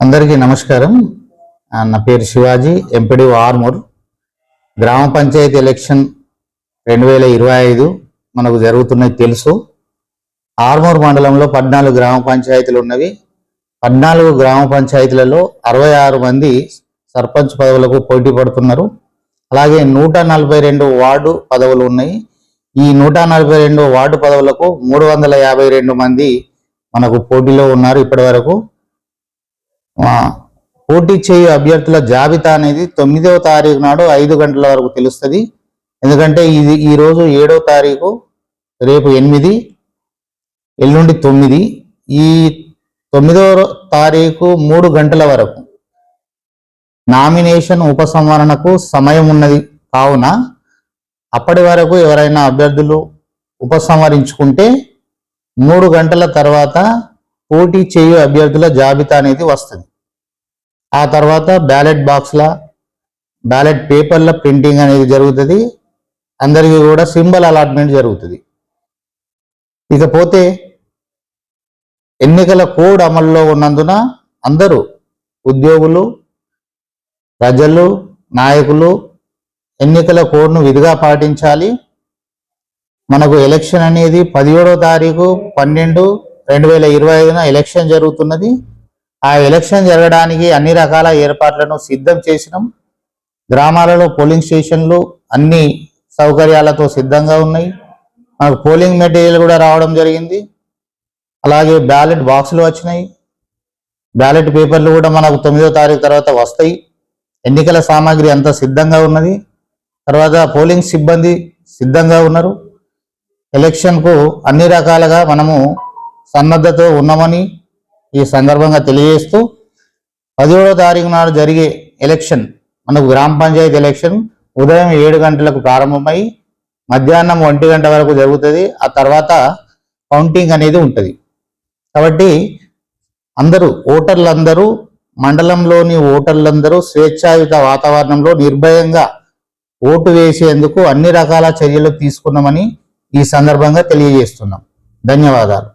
అందరికీ నమస్కారం. నా పేరు శివాజీ ఎంపీడీ ఆర్మూర్ గ్రామ పంచాయతీ ఎలక్షన్ రెండు వేల ఇరవై ఐదు మనకు జరుగుతున్నది తెలుసు. ఆర్మూర్ మండలంలో పద్నాలుగు గ్రామ పంచాయతీలు ఉన్నవి. పద్నాలుగు గ్రామ పంచాయతీలలో అరవై ఆరు మంది సర్పంచ్ పదవులకు పోటీ పడుతున్నారు. అలాగే నూట నలభై రెండు వార్డు పదవులు ఉన్నాయి. ఈ నూట నలభై రెండు వార్డు పదవులకు మూడు వందల యాభై రెండు మంది మనకు పోటీలో ఉన్నారు ఇప్పటి వరకు పోటీ చేయు అభ్యర్థుల జాబితా అనేది తొమ్మిదవ తారీఖు నాడు ఐదు గంటల వరకు తెలుస్తుంది. ఎందుకంటే ఇది ఈరోజు ఏడవ తారీఖు రేపు ఎనిమిది ఎల్లుండి తొమ్మిది. ఈ తొమ్మిదవ తారీఖు మూడు గంటల వరకు నామినేషన్ ఉపసంహరణకు సమయం ఉన్నది కావున అప్పటి వరకు ఎవరైనా అభ్యర్థులు ఉపసంహరించుకుంటే మూడు గంటల తర్వాత పోటీ చేయు అభ్యర్థుల జాబితా అనేది వస్తుంది. ఆ తర్వాత బ్యాలెట్ బాక్స్ల బ్యాలెట్ పేపర్ల ప్రింటింగ్ అనేది జరుగుతుంది. అందరికీ కూడా సింబల్ అలాట్మెంట్ జరుగుతుంది. ఇకపోతే ఎన్నికల కోడ్ అమల్లో ఉన్నందున అందరూ ఉద్యోగులు ప్రజలు నాయకులు ఎన్నికల కోడ్ను విధిగా పాటించాలి. మనకు ఎలక్షన్ అనేది పదిహేడో తారీఖు పన్నెండు రెండు వేల ఇరవై ఐదున ఎలక్షన్ జరుగుతున్నది. ఆ ఎలక్షన్ జరగడానికి అన్ని రకాల ఏర్పాట్లను సిద్ధం చేసినాం. గ్రామాలలో పోలింగ్ స్టేషన్లు అన్ని సౌకర్యాలతో సిద్ధంగా ఉన్నాయి. మనకు పోలింగ్ మెటీరియల్ కూడా రావడం జరిగింది. అలాగే బ్యాలెట్ బాక్సులు వచ్చినాయి. బ్యాలెట్ పేపర్లు కూడా మనకు తొమ్మిదో తారీఖు తర్వాత వస్తాయి. ఎన్నికల సామాగ్రి అంతా సిద్ధంగా ఉన్నది. తర్వాత పోలింగ్ సిబ్బంది సిద్ధంగా ఉన్నారు. ఎలక్షన్కు అన్ని రకాలుగా మనము సన్నద్ధతో ఉన్నామని ఈ సందర్భంగా తెలియజేస్తూ పదిహేడో తారీఖు నాడు జరిగే ఎలక్షన్ మనకు గ్రామ పంచాయతీ ఎలక్షన్ ఉదయం ఏడు గంటలకు ప్రారంభమై మధ్యాహ్నం ఒంటి గంట వరకు జరుగుతుంది. ఆ తర్వాత కౌంటింగ్ అనేది ఉంటుంది. కాబట్టి అందరూ ఓటర్లందరూ మండలంలోని ఓటర్లందరూ స్వేచ్ఛాయుత వాతావరణంలో నిర్భయంగా ఓటు వేసేందుకు అన్ని రకాల చర్యలు తీసుకున్నామని ఈ సందర్భంగా తెలియజేస్తున్నాం. ధన్యవాదాలు.